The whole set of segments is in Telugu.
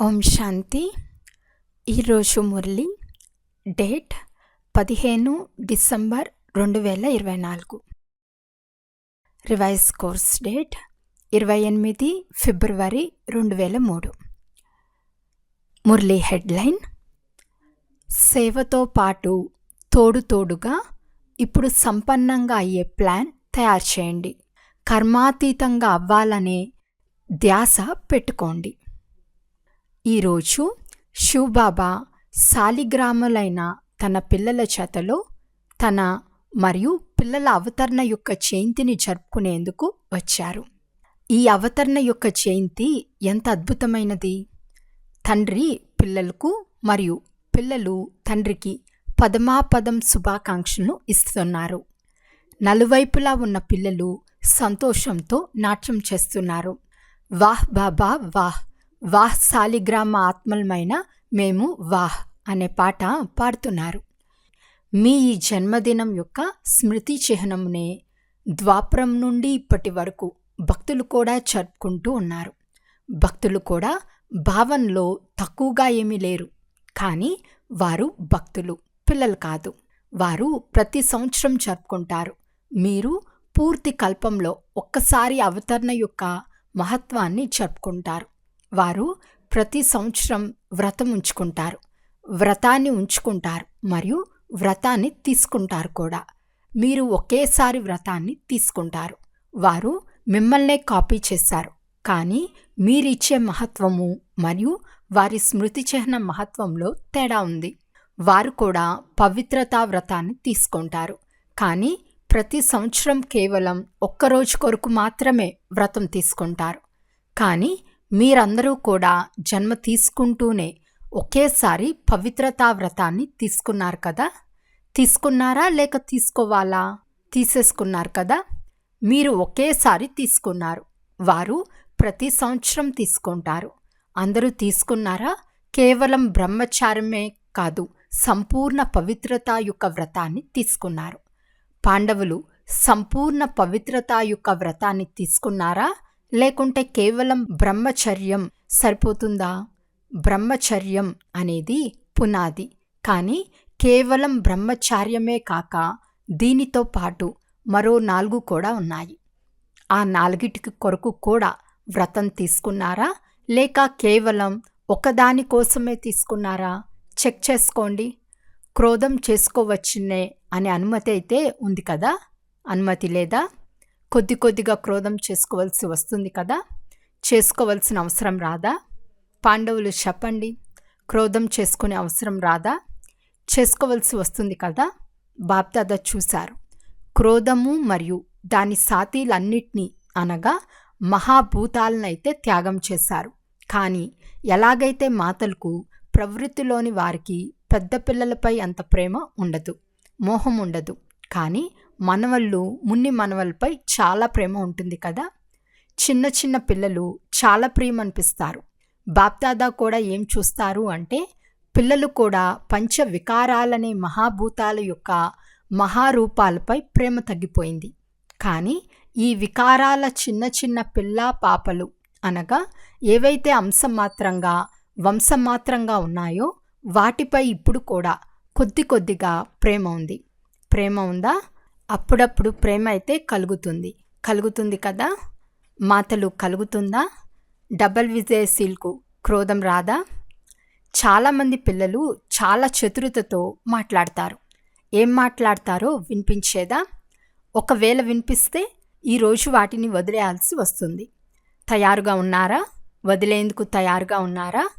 ఓం శాంతి. ఈరోజు మురళి డేట్ పదిహేను డిసెంబర్ రెండు వేల ఇరవై నాలుగు. రివైజ్ కోర్స్ డేట్ ఇరవై ఎనిమిది ఫిబ్రవరి రెండు వేల మూడు. మురళి హెడ్లైన్ సేవతో పాటు తోడు తోడుగా ఇప్పుడు సంపన్నంగా అయ్యే ప్లాన్ తయారు చేయండి. కర్మాతీతంగా అవ్వాలనే ధ్యాస పెట్టుకోండి. ఈరోజు శివబాబా శాలిగ్రాములైన తన పిల్లల చేతలో తన మరియు పిల్లల అవతరణ యొక్క జయంతిని జరుపుకునేందుకు వచ్చారు. ఈ అవతరణ యొక్క జయంతి ఎంత అద్భుతమైనది! తండ్రి పిల్లలకు మరియు పిల్లలు తండ్రికి పదమాపదం శుభాకాంక్షలను ఇస్తున్నారు. నలువైపులా ఉన్న పిల్లలు సంతోషంతో నాట్యం చేస్తున్నారు. వాహ్ బాబా వాహ్! వాహ్ సాలిగ్రామ ఆత్మలమైన మేము వాహ్ అనే పాట పాడుతున్నారు. మీ ఈ జన్మదినం యొక్క స్మృతి చిహ్నమునే ద్వాపరం నుండి ఇప్పటి వరకు భక్తులు కూడా జరుపుకుంటూ ఉన్నారు. భక్తులు కూడా భావనలో తక్కువగా ఏమీ లేరు. కానీ వారు భక్తులు పిల్లలు కాదు. వారు ప్రతి సంవత్సరం జరుపుకుంటారు. మీరు పూర్తి కల్పంలో ఒక్కసారి అవతరణ యొక్క మహత్వాన్ని జరుపుకుంటారు. వారు ప్రతి సంవత్సరం వ్రతం ఉంచుకుంటారు. వ్రతాన్ని ఉంచుకుంటారు మరియు వ్రతాన్ని తీసుకుంటారు కూడా. మీరు ఒకేసారి వ్రతాన్ని తీసుకుంటారు. వారు మిమ్మల్నే కాపీ చేశారు కానీ మీరిచ్చే మహత్వము మరియు వారి స్మృతి చిహ్న మహత్వంలో తేడా ఉంది. వారు కూడా పవిత్రతా వ్రతాన్ని తీసుకుంటారు. కానీ ప్రతి సంవత్సరం కేవలం ఒక్కరోజు కొరకు మాత్రమే వ్రతం తీసుకుంటారు. కానీ మీరందరూ కూడా జన్మ తీసుకుంటూనే ఒకేసారి పవిత్రతా వ్రతాన్ని తీసుకున్నారు కదా? తీసుకున్నారా లేక తీసుకోవాలా? తీసేసుకున్నారు కదా? మీరు ఒకేసారి తీసుకున్నారు. వారు ప్రతి సంవత్సరం తీసుకుంటారు. అందరూ తీసుకున్నారా? కేవలం బ్రహ్మచారమే కాదు సంపూర్ణ పవిత్రత యొక్క వ్రతాన్ని తీసుకున్నారు. పాండవులు సంపూర్ణ పవిత్రత యొక్క వ్రతాన్ని తీసుకున్నారా? లేకుంటే కేవలం బ్రహ్మచర్యం సరిపోతుందా? బ్రహ్మచర్యం అనేది పునాది. కానీ కేవలం బ్రహ్మచార్యమే కాక దీనితో పాటు మరో నాలుగు కూడా ఉన్నాయి. ఆ నాలుగిటికి కొరకు కూడా వ్రతం తీసుకున్నారా? లేక కేవలం ఒకదాని కోసమే తీసుకున్నారా? చెక్ చేసుకోండి. క్రోధం చేసుకోవచ్చునే అనే అనుమతి అయితే ఉంది కదా? అనుమతి లేదా? కొద్ది కొద్దిగా క్రోధం చేసుకోవాల్సి వస్తుంది కదా? చేసుకోవాల్సిన అవసరం రాదా? పాండవులు చెప్పండి. క్రోధం చేసుకునే అవసరం రాదా? చేసుకోవలసి వస్తుంది కదా? బాప్దాదా చూశారు. క్రోధము మరియు దాని సాతీలన్నిటినీ అనగా మహాభూతాలనైతే త్యాగం చేశారు. కానీ ఎలాగైతే మాతలకు ప్రవృత్తిలోని వారికి పెద్ద పిల్లలపై అంత ప్రేమ ఉండదు మోహం ఉండదు కానీ మనవళ్ళు మున్ని మనవలపై చాలా ప్రేమ ఉంటుంది కదా? చిన్న చిన్న పిల్లలు చాలా ప్రేమ అనిపిస్తారు బాప్దాదా కూడా ఏం చూస్తారు అంటే పిల్లలు కూడా పంచ వికారాలనే మహాభూతాల యొక్క మహారూపాలపై ప్రేమ తగ్గిపోయింది. కానీ ఈ వికారాల చిన్న చిన్న పిల్ల పాపలు అనగా ఏవైతే అంశమాత్రంగా వంశమాత్రంగా ఉన్నాయో వాటిపై ఇప్పుడు కూడా కొద్ది కొద్దిగా ప్రేమ ఉంది. ప్రేమ ఉందా? అప్పుడప్పుడు ప్రేమ అయితే కలుగుతుంది. కలుగుతుంది కదా? మాతలు కలుగుతుందా? డబల్ విజయశీల్కు క్రోధం రాదా? చాలామంది పిల్లలు చాలా చతురతతో మాట్లాడతారు. ఏం మాట్లాడతారో వినిపించేదా? ఒకవేళ వినిపిస్తే ఈరోజు వాటిని వదిలేయాల్సి వస్తుంది. తయారుగా ఉన్నారా? వదిలేందుకు తయారుగా ఉన్నారా?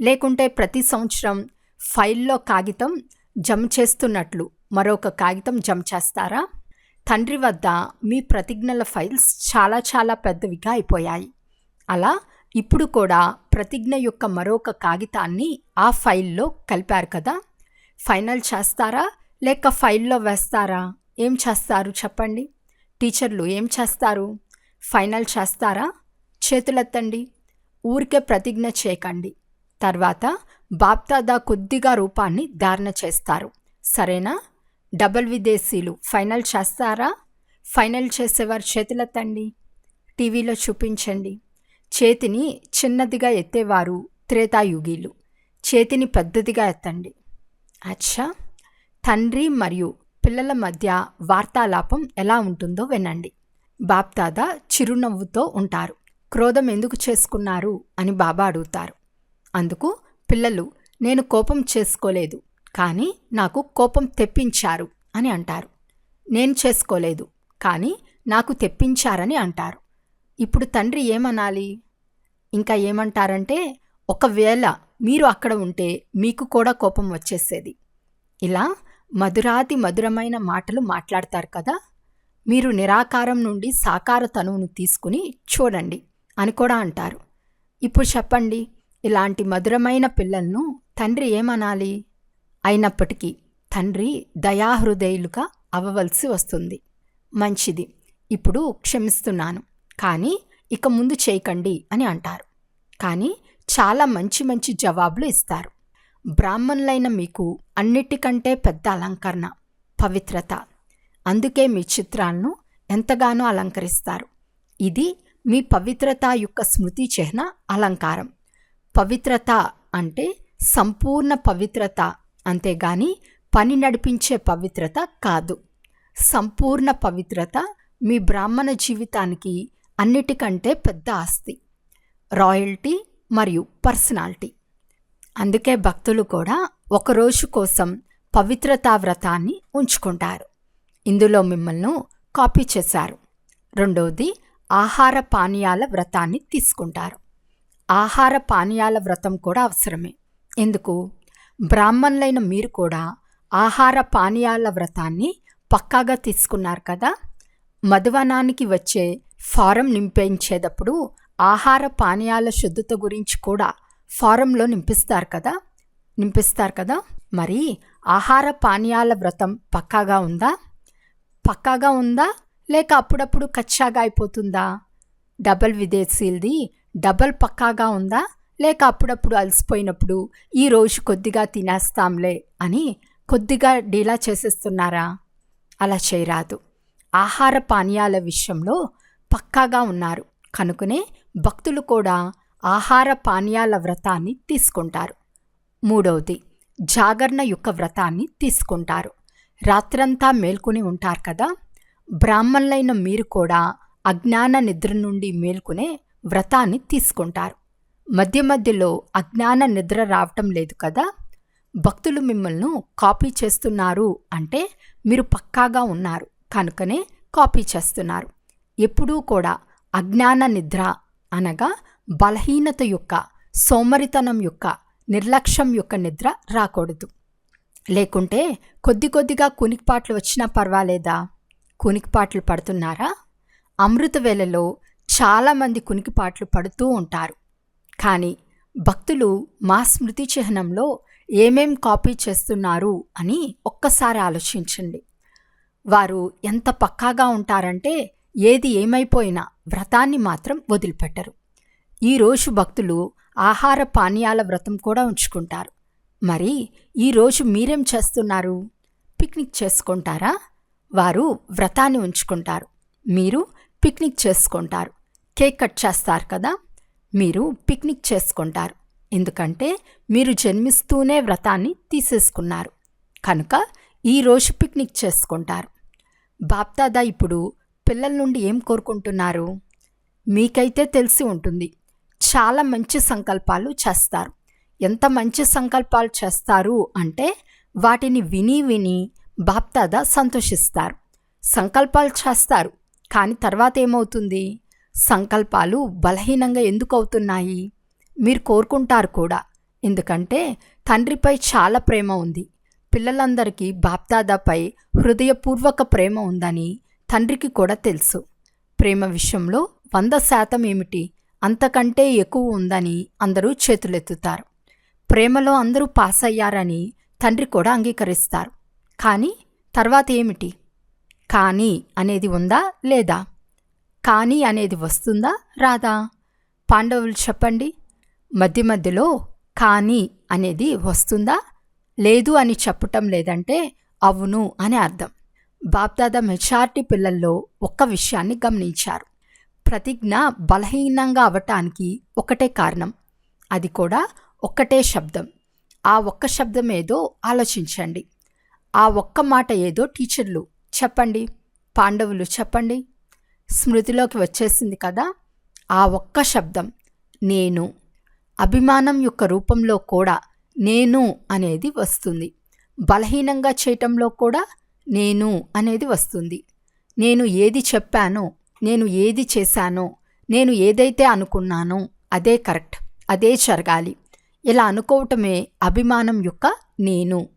లేకుంటే ప్రతి సంవత్సరం ఫైల్లో కాగితం జమ చేస్తున్నట్లు మరొక కాగితం జమ చేస్తారా? తండ్రి వద్ద మీ ప్రతిజ్ఞల ఫైల్స్ చాలా చాలా పెద్దవిగా అయిపోయాయి. అలా ఇప్పుడు కూడా ప్రతిజ్ఞ యొక్క మరొక కాగితాన్ని ఆ ఫైల్లో కలిపారు కదా? ఫైనల్ చేస్తారా? లేక ఫైల్లో వేస్తారా? ఏం చేస్తారు చెప్పండి? టీచర్లు ఏం చేస్తారు? ఫైనల్ చేస్తారా? చేతులెత్తండి. ఊరికే ప్రతిజ్ఞ చేయకండి. తర్వాత బాప్తాదా కొద్దిగా రూపాన్ని ధారణ చేస్తారు. సరేనా? డబల్ విదేశీలు. ఫైనల్ చేస్తారా? ఫైనల్ చేసేవారు చేతులెత్తండి టీవీలో చూపించండి. చేతిని చిన్నదిగా ఎత్తేవారు త్రేతాయుగీలు. చేతిని పెద్దదిగా ఎత్తండి. అచ్చా! తండ్రి మరియు పిల్లల మధ్య వార్తాలాపం ఎలా ఉంటుందో వినండి. బాప్దాదా చిరునవ్వుతో ఉంటారు. క్రోధం ఎందుకు చేసుకున్నారు అని బాబా అడుగుతారు. అందుకు పిల్లలు నేను కోపం చేసుకోలేదు. కానీ నాకు కోపం తెప్పించారు అని అంటారు. నేను చేసుకోలేదు కానీ నాకు తెప్పించారని అంటారు. ఇప్పుడు తండ్రి ఏమనాలి? ఇంకా ఏమంటారంటే ఒకవేళ మీరు అక్కడ ఉంటే మీకు కూడా కోపం వచ్చేసేది. ఇలా మధురాతి మధురమైన మాటలు మాట్లాడతారు కదా? మీరు నిరాకారం నుండి సాకార తనువును తీసుకుని చూడండి అని కూడా అంటారు. ఇప్పుడు చెప్పండి ఇలాంటి మధురమైన పిల్లలను తండ్రి ఏమనాలి? అయినప్పటికీ తండ్రి దయాహృదయులుగా అవ్వవలసి వస్తుంది. మంచిది. ఇప్పుడు క్షమిస్తున్నాను. కానీ ఇక ముందు చేయకండి అని అంటారు. కానీ చాలా మంచి మంచి జవాబులు ఇస్తారు. బ్రాహ్మణులైన మీకు అన్నిటికంటే పెద్ద అలంకరణ పవిత్రత. అందుకే మీ చిత్రాలను ఎంతగానో అలంకరిస్తారు. ఇది మీ పవిత్రత యొక్క స్మృతి చిహ్న అలంకారం. పవిత్రత అంటే సంపూర్ణ పవిత్రత అంతేగాని పని నడిపించే పవిత్రత కాదు. సంపూర్ణ పవిత్రత మీ బ్రాహ్మణ జీవితానికి అన్నిటికంటే పెద్ద ఆస్తి. రాయల్టీ మరియు పర్సనాలిటీ. అందుకే భక్తులు కూడా ఒకరోజు కోసం పవిత్రతా వ్రతాన్ని ఉంచుకుంటారు. ఇందులో మిమ్మల్ని కాపీ చేశారు. రెండవది ఆహార పానీయాల వ్రతాన్ని తీసుకుంటారు. ఆహార పానీయాల వ్రతం కూడా అవసరమే. ఎందుకు? బ్రాహ్మణులైన మీరు కూడా ఆహార పానీయాల వ్రతాన్ని పక్కాగా తీసుకున్నారు కదా? మధువనానికి వచ్చే ఫారం నింపించేటప్పుడు ఆహార పానీయాల శుద్ధత గురించి కూడా ఫారంలో నింపిస్తారు కదా? నింపిస్తారు కదా? మరి ఆహార పానీయాల వ్రతం పక్కాగా ఉందా? పక్కాగా ఉందా? లేక అప్పుడప్పుడు కచ్చాగా అయిపోతుందా? డబల్ విదేశీలది డబల్ పక్కాగా ఉందా? లేక అప్పుడప్పుడు అలసిపోయినప్పుడు ఈరోజు కొద్దిగా తినేస్తాంలే అని కొద్దిగా డీలా చేసేస్తున్నారా? అలా చేయరాదు. ఆహార పానీయాల విషయంలో పక్కాగా ఉన్నారు. కనుకనే భక్తులు కూడా ఆహార పానీయాల వ్రతాన్ని తీసుకుంటారు. మూడవది జాగరణ యొక్క వ్రతాన్ని తీసుకుంటారు. రాత్రంతా మేల్కొని ఉంటారు కదా? బ్రాహ్మణులైన మీరు కూడా అజ్ఞాన నిద్ర నుండి మేల్కొనే వ్రతాన్ని తీసుకుంటారు. మధ్య మధ్యలో అజ్ఞాన నిద్ర రావటం లేదు కదా? భక్తులు మిమ్మల్ని కాపీ చేస్తున్నారు అంటే మీరు పక్కాగా ఉన్నారు. కనుకనే కాపీ చేస్తున్నారు. ఎప్పుడూ కూడా అజ్ఞాన నిద్ర అనగా బలహీనత యొక్క సోమరితనం యొక్క నిర్లక్ష్యం యొక్క నిద్ర రాకూడదు. లేకుంటే కొద్ది కొద్దిగా కునికిపాట్లు వచ్చినా పర్వాలేదా? కునికిపాట్లు పడుతున్నారా? అమృత వేళలో చాలామంది కునికిపాట్లు పడుతూ ఉంటారు. కానీ భక్తులు మా స్మృతి చిహ్నంలో ఏమేం కాపీ చేస్తున్నారు అని ఒక్కసారి ఆలోచించండి. వారు ఎంత పక్కాగా ఉంటారంటే ఏది ఏమైపోయినా వ్రతాన్ని మాత్రం వదిలిపెట్టరు. ఈరోజు భక్తులు ఆహార పానీయాల వ్రతం కూడా ఉంచుకుంటారు. మరి ఈరోజు మీరేం చేస్తున్నారు? పిక్నిక్ చేసుకుంటారా? వారు వ్రతాన్ని ఉంచుకుంటారు. మీరు పిక్నిక్ చేసుకుంటారు. కేక్ కట్ చేస్తారు కదా? మీరు పిక్నిక్ చేసుకుంటారు. ఎందుకంటే మీరు జన్మిస్తూనే వ్రతాన్ని తీసేసుకున్నారు. కనుక ఈరోజు పిక్నిక్ చేసుకుంటారు. బాప్దాదా ఇప్పుడు పిల్లల నుండి ఏం కోరుకుంటున్నారు? మీకైతే తెలిసి ఉంటుంది. చాలా మంచి సంకల్పాలు చేస్తారు. ఎంత మంచి సంకల్పాలు చేస్తారు అంటే వాటిని విని విని బాప్దాదా సంతోషిస్తారు. సంకల్పాలు చేస్తారు. కానీ తర్వాత ఏమవుతుంది? సంకల్పాలు బలహీనంగా ఎందుకు అవుతున్నాయి మీరు కోరుకుంటారు కూడా. ఎందుకంటే తండ్రిపై చాలా ప్రేమ ఉంది. పిల్లలందరికీ బాప్దాదాపై హృదయపూర్వక ప్రేమ ఉందని తండ్రికి కూడా తెలుసు. ప్రేమ విషయంలో వంద శాతం ఏమిటి? అంతకంటే ఎక్కువ ఉందని అందరూ చేతులెత్తుతారు. ప్రేమలో అందరూ పాస్ అయ్యారని తండ్రి కూడా అంగీకరిస్తారు. కానీ తర్వాత ఏమిటి? కానీ అనేది ఉందా లేదా? కానీ అనేది వస్తుందా? రాదా? పాండవులు చెప్పండి. మధ్య మధ్యలో కానీ అనేది వస్తుందా? లేదు అని చెప్పటం లేదంటే అవును అని అర్థం. బాప్దాదా మెజార్టీ పిల్లల్లో ఒక్క విషయాన్ని గమనించారు. ప్రతిజ్ఞ బలహీనంగా అవటానికి ఒకటే కారణం. అది కూడా ఒక్కటే శబ్దం. ఆ ఒక్క శబ్దం ఏదో ఆలోచించండి. ఆ ఒక్క మాట ఏదో టీచర్లు చెప్పండి. పాండవులు చెప్పండి. స్మృతిలోకి వచ్చేసింది కదా? ఆ ఒక్క శబ్దం నేను అభిమానం యొక్క రూపంలో కూడా నేను అనేది వస్తుంది. బలహీనంగా చేయటంలో కూడా నేను అనేది వస్తుంది. నేను ఏది చెప్పానో నేను ఏది చేశానో నేను ఏదైతే అనుకున్నానో అదే కరెక్ట్ అదే జరగాలి. ఇలా అనుకోవటమే అభిమానం యొక్క నేను.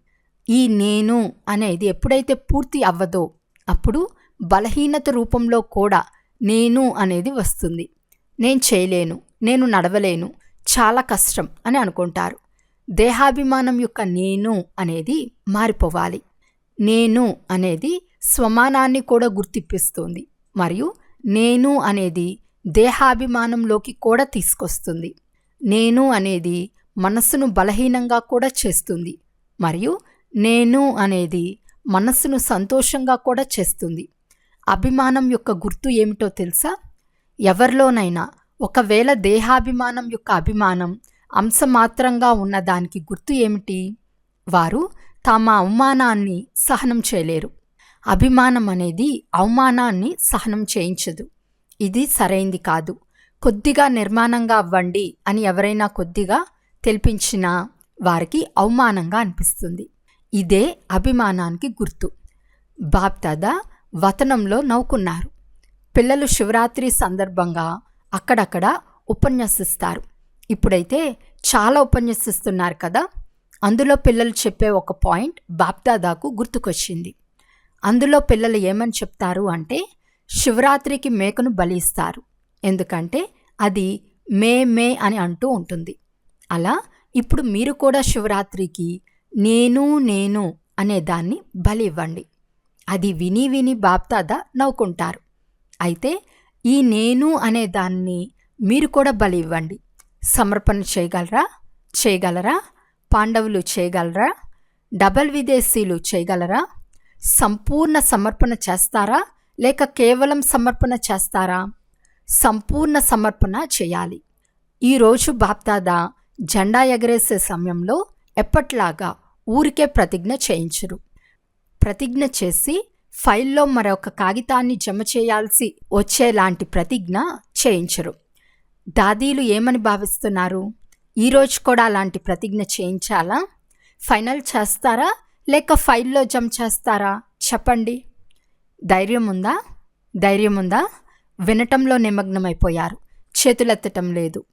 ఈ నేను అనేది ఎప్పుడైతే పూర్తి అవ్వదో అప్పుడు బలహీనత రూపంలో కూడా నేను అనేది వస్తుంది. నేను చేయలేను నేను నడవలేను చాలా కష్టం అని అనుకుంటారు. దేహాభిమానం యొక్క నేను అనేది మారిపోవాలి. నేను అనేది స్వమానాన్ని కూడా గుర్తిప్పిస్తుంది మరియు నేను అనేది దేహాభిమానంలోకి కూడా తీసుకొస్తుంది. నేను అనేది మనస్సును బలహీనంగా కూడా చేస్తుంది మరియు నేను అనేది మనస్సును సంతోషంగా కూడా చేస్తుంది. అభిమానం యొక్క గుర్తు ఏమిటో తెలుసా? ఎవరిలోనైనా ఒకవేళ దేహాభిమానం యొక్క అభిమానం అంశమాత్రంగా ఉన్న దానికి గుర్తు ఏమిటి? వారు తమ అవమానాన్ని సహనం చేయలేరు. అభిమానం అనేది అవమానాన్ని సహనం చేయించదు. ఇది సరైంది కాదు. కొద్దిగా నిర్మాణంగా అవ్వండి అని ఎవరైనా కొద్దిగా తెలిపించినా వారికి అవమానంగా అనిపిస్తుంది. ఇదే అభిమానానికి గుర్తు. బాప్దాద వతనంలో నవ్వుకున్నారు. పిల్లలు శివరాత్రి సందర్భంగా అక్కడక్కడ ఉపన్యసిస్తారు. ఇప్పుడైతే చాలా ఉపన్యసిస్తున్నారు కదా? అందులో పిల్లలు చెప్పే ఒక పాయింట్ బాప్దాదాకు గుర్తుకొచ్చింది. అందులో పిల్లలు ఏమని చెప్తారు అంటే శివరాత్రికి మేకను బలిస్తారు. ఎందుకంటే అది మే మే అని అంటూ ఉంటుంది. అలా ఇప్పుడు మీరు కూడా శివరాత్రికి నేను నేను అనే దాన్ని బలి ఇవ్వండి. అది విని విని బాప్తాద నవ్వుకుంటారు. అయితే ఈ నేను అనే దాన్ని మీరు కూడా బలి ఇవ్వండి. సమర్పణ చేయగలరా? చేయగలరా? పాండవులు చేయగలరా? డబల్ విదేశీలు చేయగలరా? సంపూర్ణ సమర్పణ చేస్తారా? లేక కేవలం సమర్పణ చేస్తారా? సంపూర్ణ సమర్పణ చేయాలి. ఈరోజు బాప్దాదా జెండా ఎగరేసే సమయంలో ఎప్పట్లాగా ఊరికే ప్రతిజ్ఞ చేయించరు. ప్రతిజ్ఞ చేసి ఫైల్లో మరొక కాగితాన్ని జమ చేయాల్సి వచ్చేలాంటి ప్రతిజ్ఞ చేయించరు. దాదీలు ఏమని భావిస్తున్నారు? ఈరోజు కూడా అలాంటి ప్రతిజ్ఞ చేయించాలా? ఫైనల్ చేస్తారా? లేక ఫైల్లో జమ చేస్తారా? చెప్పండి. ధైర్యం ఉందా? ధైర్యం ఉందా? వినటంలో నిమగ్నమైపోయారు. చేతులెత్తటం లేదు.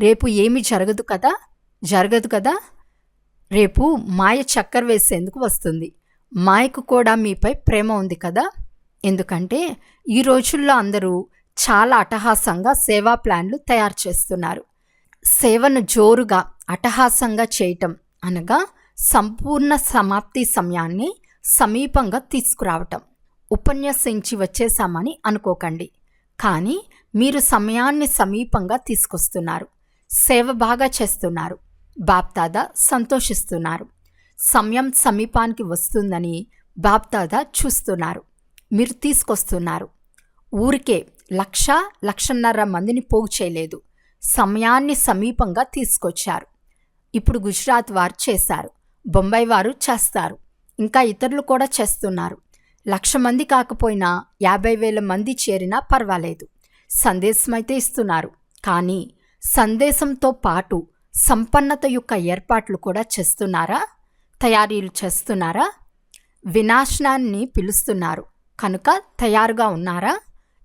రేపు ఏమి జరగదు కదా? జరగదు కదా? రేపు మాయ చక్కర్ వేసేందుకు వస్తుంది. మాయకు కూడా మీపై ప్రేమ ఉంది కదా? ఎందుకంటే ఈ రోజుల్లో అందరూ చాలా అటహాసంగా సేవా ప్లాన్లు తయారు చేస్తున్నారు. సేవను జోరుగా అటహాసంగా చేయటం అనగా సంపూర్ణ సమాప్తి సమయాన్ని సమీపంగా తీసుకురావటం. ఉపన్యసించి వచ్చేసామని అనుకోకండి. కానీ మీరు సమయాన్ని సమీపంగా తీసుకొస్తున్నారు. సేవ బాగా చేస్తున్నారు. బాప్దాదా సంతోషిస్తున్నారు. సమయం సమీపానికి వస్తుందని బాప్దాదా చూస్తున్నారు. మీరు తీసుకొస్తున్నారు. ఊరికే లక్ష లక్షన్నర మందిని పోగు చేయలేదు. సమయాన్ని సమీపంగా తీసుకొచ్చారు. ఇప్పుడు గుజరాత్ వారు చేశారు. బొంబాయి వారు చేస్తారు. ఇంకా ఇతరులు కూడా చేస్తున్నారు. లక్ష మంది కాకపోయినా యాభై వేల మంది చేరినా పర్వాలేదు. సందేశం అయితే ఇస్తున్నారు. కానీ సందేశంతో పాటు సంపన్నత యొక్క ఏర్పాట్లు కూడా చేస్తున్నారా? తయారీలు చేస్తున్నారా? వినాశనాన్ని పిలుస్తున్నారు. కనుక తయారుగా ఉన్నారా?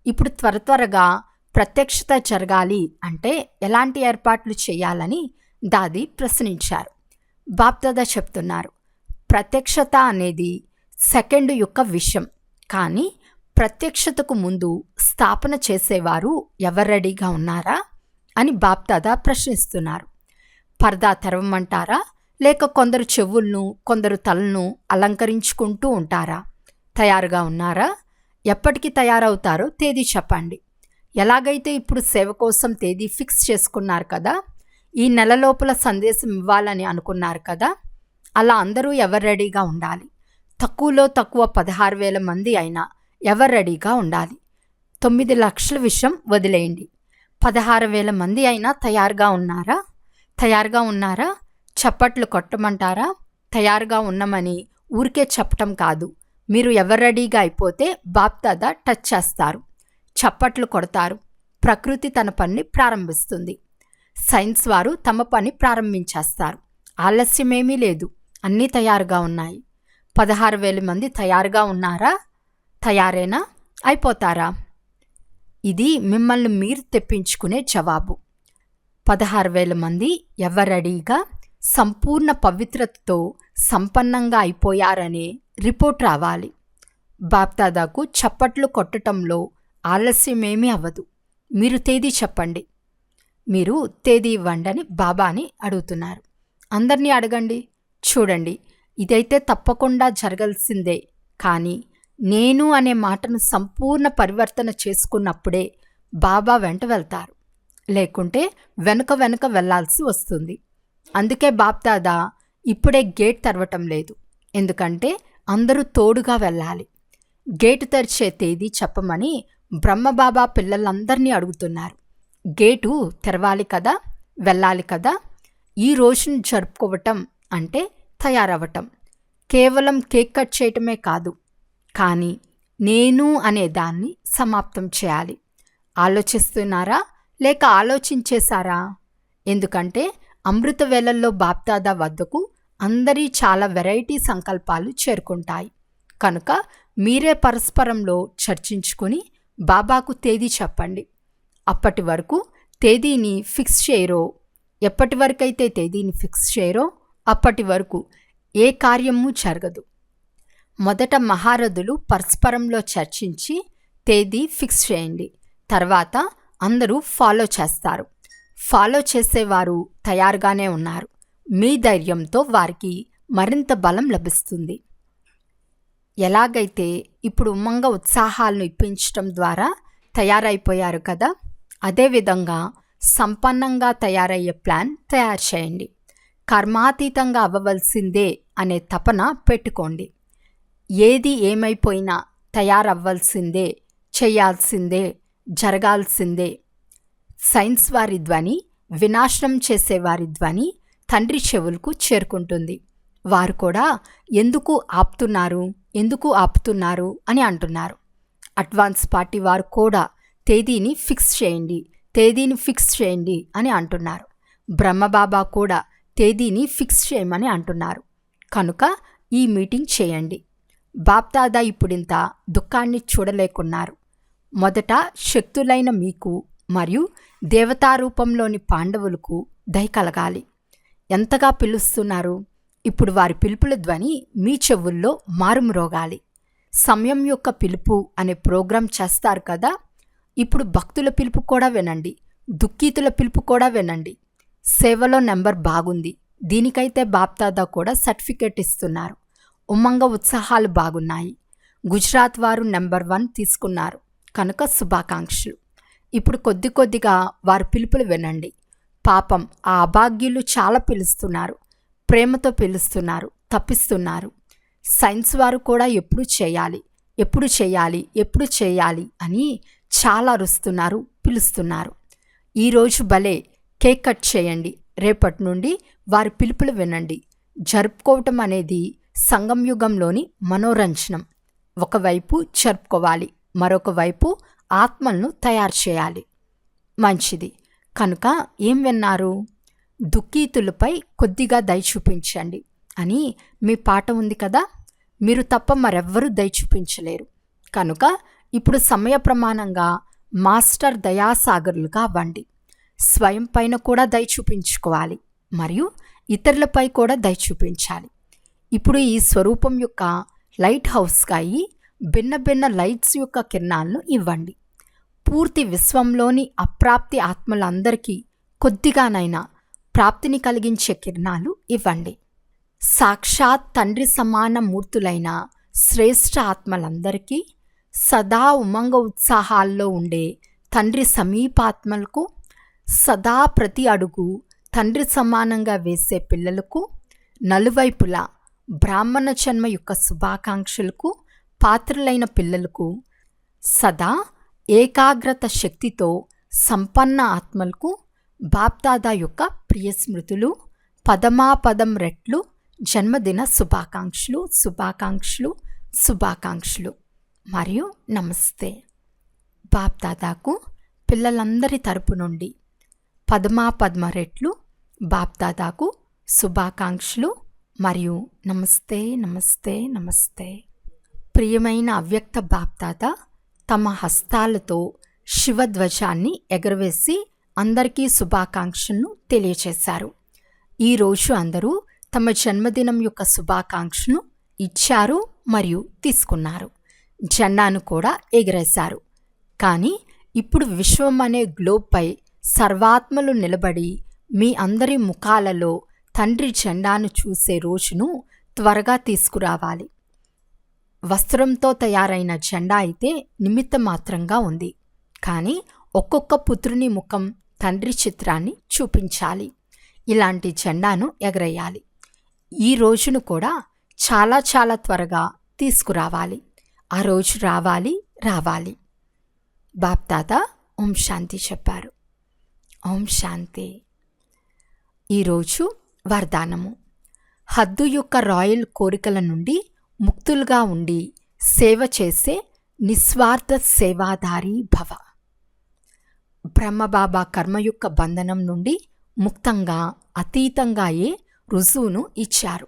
ఇప్పుడు త్వర త్వరగా ప్రత్యక్షత జరగాలి అంటే ఎలాంటి ఏర్పాట్లు చేయాలని దాది ప్రశ్నించారు. బాప్దాద చెప్తున్నారు ప్రత్యక్షత అనేది సెకండ్ యొక్క విషయం. కానీ ప్రత్యక్షతకు ముందు స్థాపన చేసేవారు ఎవరు రెడీగా ఉన్నారా? అని బాప్దాదా ప్రశ్నిస్తున్నారు. పరదా తెరవమంటారా? లేక కొందరు చెవులను కొందరు తలను అలంకరించుకుంటూ ఉంటారా? తయారుగా ఉన్నారా? ఎప్పటికి తయారవుతారో తేదీ చెప్పండి. ఎలాగైతే ఇప్పుడు సేవ కోసం తేదీ ఫిక్స్ చేసుకున్నారు కదా ఈ నెల లోపల సందేశం ఇవ్వాలని అనుకున్నారు కదా అలా అందరూ ఎవరు రెడీగా ఉండాలి? తక్కువలో తక్కువ పదహారు వేల మంది అయినా ఎవరు రెడీగా ఉండాలి? తొమ్మిది లక్షల విషయం వదిలేయండి. పదహారు వేల మంది అయినా తయారుగా ఉన్నారా? తయారుగా ఉన్నారా? చప్పట్లు కొట్టమంటారా? తయారుగా ఉన్నామని ఊరికే చెప్పటం కాదు. మీరు ఎవరు రెడీగా అయిపోతే బాప్దాద టచ్ చేస్తారు. చప్పట్లు కొడతారు. ప్రకృతి తన పనిని ప్రారంభిస్తుంది. సైన్స్ వారు తమ పని ప్రారంభించేస్తారు. ఆలస్యమేమీ లేదు. అన్నీ తయారుగా ఉన్నాయి. పదహారు వేల మంది తయారుగా ఉన్నారా? తయారేనా? అయిపోతారా? ఇది మిమ్మల్ని మీరు తెప్పించుకునే జవాబు. పదహారు వేల మంది ఎవరడిగా సంపూర్ణ పవిత్రతతో సంపన్నంగా అయిపోయారనే రిపోర్ట్ రావాలి. బాప్దాదాకు చప్పట్లు కొట్టటంలో ఆలస్యమేమీ అవ్వదు. మీరు తేదీ చెప్పండి. మీరు తేదీ ఇవ్వండని అని బాబాని అడుగుతున్నారు. అందరినీ అడగండి. చూడండి. ఇదైతే తప్పకుండా జరగాల్సిందే. కానీ నేను అనే మాటను సంపూర్ణ పరివర్తన చేసుకున్నప్పుడే బాబా వెంట వెళ్తారు. లేకుంటే వెనుక వెనుక వెళ్ళాల్సి వస్తుంది. అందుకే బాప్దాదా ఇప్పుడే గేట్ తెరవటం లేదు. ఎందుకంటే అందరూ తోడుగా వెళ్ళాలి. గేటు తెరిచే తేదీ చెప్పమని బ్రహ్మబాబా పిల్లలందరినీ అడుగుతున్నారు. గేటు తెరవాలి కదా వెళ్ళాలి కదా ఈ రోజును జరుపుకోవటం అంటే తయారవ్వటం. కేవలం కేక్ కట్ చేయటమే కాదు కానీ నేను అనే దాన్ని సమాప్తం చేయాలి. ఆలోచిస్తున్నారా లేక ఆలోచించేశారా? ఎందుకంటే అమృత వేళల్లో బాప్దాదా వద్దకు అందరి చాలా వెరైటీ సంకల్పాలు చేరుకుంటాయి. కనుక మీరే పరస్పరంలో చర్చించుకొని బాబాకు తేదీ చెప్పండి. అప్పటి వరకు తేదీని ఫిక్స్ చేయరో ఎప్పటి వరకైతే తేదీని ఫిక్స్ చేయరో అప్పటి వరకు ఏ కార్యము జరగదు. మొదట మహారథులు పరస్పరంలో చర్చించి తేదీ ఫిక్స్ చేయండి. తర్వాత అందరూ ఫాలో చేస్తారు. ఫాలో చేసేవారు తయారుగానే ఉన్నారు. మీ ధైర్యంతో వారికి మరింత బలం లభిస్తుంది. ఎలాగైతే ఇప్పుడు ఉమ్మంగ ఉత్సాహాలను ఇప్పించటం ద్వారా తయారైపోయారు కదా అదేవిధంగా సంపన్నంగా తయారయ్యే ప్లాన్ తయారు చేయండి. కర్మాతీతంగా అవ్వవలసిందే అనే తపన పెట్టుకోండి. ఏది ఏమైపోయినా తయారవ్వాల్సిందే చేయాల్సిందే జరగాల్సిందే సైన్స్ వారి ధ్వని వినాశనం చేసేవారి ధ్వని తండ్రి చెవులకు చేరుకుంటుంది. వారు కూడా ఎందుకు ఆపుతున్నారు? ఎందుకు ఆపుతున్నారు? అని అంటున్నారు. అడ్వాన్స్ పార్టీ వారు కూడా తేదీని ఫిక్స్ చేయండి తేదీని ఫిక్స్ చేయండి అని అంటున్నారు. బ్రహ్మబాబా కూడా తేదీని ఫిక్స్ చేయమని అంటున్నారు. కనుక ఈ మీటింగ్ చేయండి. బాప్దాదా ఇప్పుడింత దుఃఖాన్ని చూడలేకున్నారు. మొదట శక్తులైన మీకు మరియు దేవతారూపంలోని పాండవులకు దయ కలగాలి. ఎంతగా పిలుస్తున్నారు? ఇప్పుడు వారి పిలుపుల ధ్వని మీ చెవుల్లో మారుమ్రోగాలి సమయం యొక్క పిలుపు అనే ప్రోగ్రాం చేస్తారు కదా? ఇప్పుడు భక్తుల పిలుపు కూడా వినండి. దుఃఖీతుల పిలుపు కూడా వినండి. సేవలో నెంబర్ బాగుంది. దీనికైతే బాప్తాదా కూడా సర్టిఫికేట్ ఇస్తున్నారు. ఉమ్మంగ ఉత్సాహాలు బాగున్నాయి. గుజరాత్ వారు నెంబర్ వన్ తీసుకున్నారు. కనుక శుభాకాంక్షలు. ఇప్పుడు కొద్ది కొద్దిగా వారి పిలుపులు వినండి. పాపం ఆ అభాగ్యులు చాలా పిలుస్తున్నారు. ప్రేమతో పిలుస్తున్నారు. తప్పిస్తున్నారు. సైన్స్ వారు కూడా ఎప్పుడు చేయాలి? ఎప్పుడు చేయాలి? ఎప్పుడు చేయాలి? అని చాలా అరుస్తున్నారు పిలుస్తున్నారు. ఈరోజు భలే కేక్ కట్ చేయండి. రేపటి నుండి వారి పిలుపులు వినండి. జరుపుకోవటం అనేది సంగం యుగంలోని మనోరంజనం. ఒకవైపు జరుపుకోవాలి మరొక వైపు ఆత్మలను తయారు చేయాలి. మంచిది. కనుక ఏం విన్నారు? దుఃఖీతులపై కొద్దిగా దయ చూపించండి అని మీ పాట ఉంది కదా? మీరు తప్ప మరెవ్వరూ దయ చూపించలేరు. కనుక ఇప్పుడు సమయ ప్రమాణంగా మాస్టర్ దయాసాగరులుగా అవ్వండి. స్వయం పైన కూడా దయ చూపించుకోవాలి మరియు ఇతరులపై కూడా దయ చూపించాలి. ఇప్పుడు ఈ స్వరూపం యొక్క లైట్ హౌస్గా అయి భిన్న భిన్న లైట్స్ యొక్క కిరణాలను ఇవ్వండి. పూర్తి విశ్వంలోని అప్రాప్తి ఆత్మలందరికీ కొద్దిగానైనా ప్రాప్తిని కలిగించే కిరణాలు ఇవ్వండి. సాక్షాత్ తండ్రి సమాన మూర్తులైన శ్రేష్ఠ ఆత్మలందరికీ సదా ఉమంగ ఉత్సాహాల్లో ఉండే తండ్రి సమీపాత్మలకు సదా ప్రతి అడుగు తండ్రి సమానంగా వేసే పిల్లలకు నలువైపులా బ్రాహ్మణ జన్మ యొక్క శుభాకాంక్షలకు పాత్రలైన పిల్లలకు సదా ఏకాగ్రత శక్తితో సంపన్న ఆత్మలకు బాప్దాదా యొక్క ప్రియ స్మృతులు పదమాపదం రెట్లు జన్మదిన శుభాకాంక్షలు శుభాకాంక్షలు శుభాకాంక్షలు. మరియు నమస్తే. బాప్దాదాకు పిల్లలందరి తరపు నుండి పద్మాపద్మ రెట్లు బాప్దాదాకు శుభాకాంక్షలు మరియు నమస్తే నమస్తే నమస్తే. ప్రియమైన అవ్యక్త బాప్తాత తమ హస్తాలతో శివధ్వజాన్ని ఎగరవేసి అందరికీ శుభాకాంక్షలను తెలియచేశారు. ఈరోజు అందరూ తమ జన్మదినం యొక్క శుభాకాంక్షను ఇచ్చారు మరియు తీసుకున్నారు. జెండాను కూడా ఎగరేశారు. కానీ ఇప్పుడు విశ్వం అనే గ్లోబ్పై సర్వాత్మలు నిలబడి మీ అందరి ముఖాలలో తండ్రి జెండాను చూసే రోజును త్వరగా తీసుకురావాలి. వస్త్రంతో తయారైన జెండా అయితే నిమిత్త మాత్రంగా ఉంది. కానీ ఒక్కొక్క పుత్రుని ముఖం తండ్రి చిత్రాన్ని చూపించాలి. ఇలాంటి జెండాను ఎగరేయాలి. ఈ రోజును కూడా చాలా చాలా త్వరగా తీసుకురావాలి. ఆ రోజు రావాలి రావాలి. బాప్తాత ఓం శాంతి చెప్పారు. ఓం శాంతి. ఈరోజు వరదానము. హద్దు యొక్క రాయల్ కోరికల నుండి ముక్తులుగా ఉండి సేవ చేసే నిస్వార్థ సేవాధారి భవ. బ్రహ్మబాబా కర్మ యొక్క బంధనం నుండి ముక్తంగా అతీతంగాయే రుజువును ఇచ్చారు.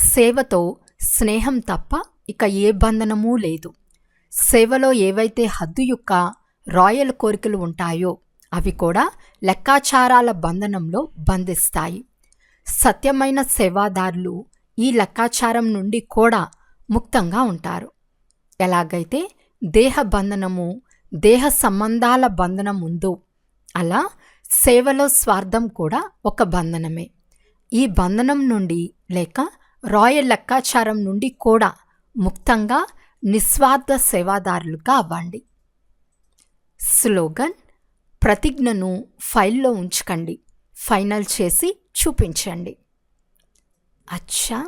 సేవతో స్నేహం తప్ప ఇక ఏ బంధనమూ లేదు. సేవలో ఏవైతే హద్దు యొక్క రాయల్ కోరికలు ఉంటాయో అవి కూడా లెక్కాచారాల బంధనంలో బంధిస్తాయి. సత్యమైన సేవాదారులు ఈ లెక్కాచారం నుండి కూడా ముక్తంగా ఉంటారు. ఎలాగైతే దేహ బంధనము దేహ సంబంధాల బంధనం ఉందో అలా సేవలో స్వార్థం కూడా ఒక బంధనమే. ఈ బంధనం నుండి లేక రాయల్ లెక్కాచారం నుండి కూడా ముక్తంగా నిస్వార్థ సేవాదారులుగా అవ్వండి. స్లోగన్ ప్రతిజ్ఞను ఫైల్లో ఉంచకండి. ఫైనల్ చేసి చూపించండి. అచ్చా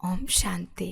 ఓం శాంతి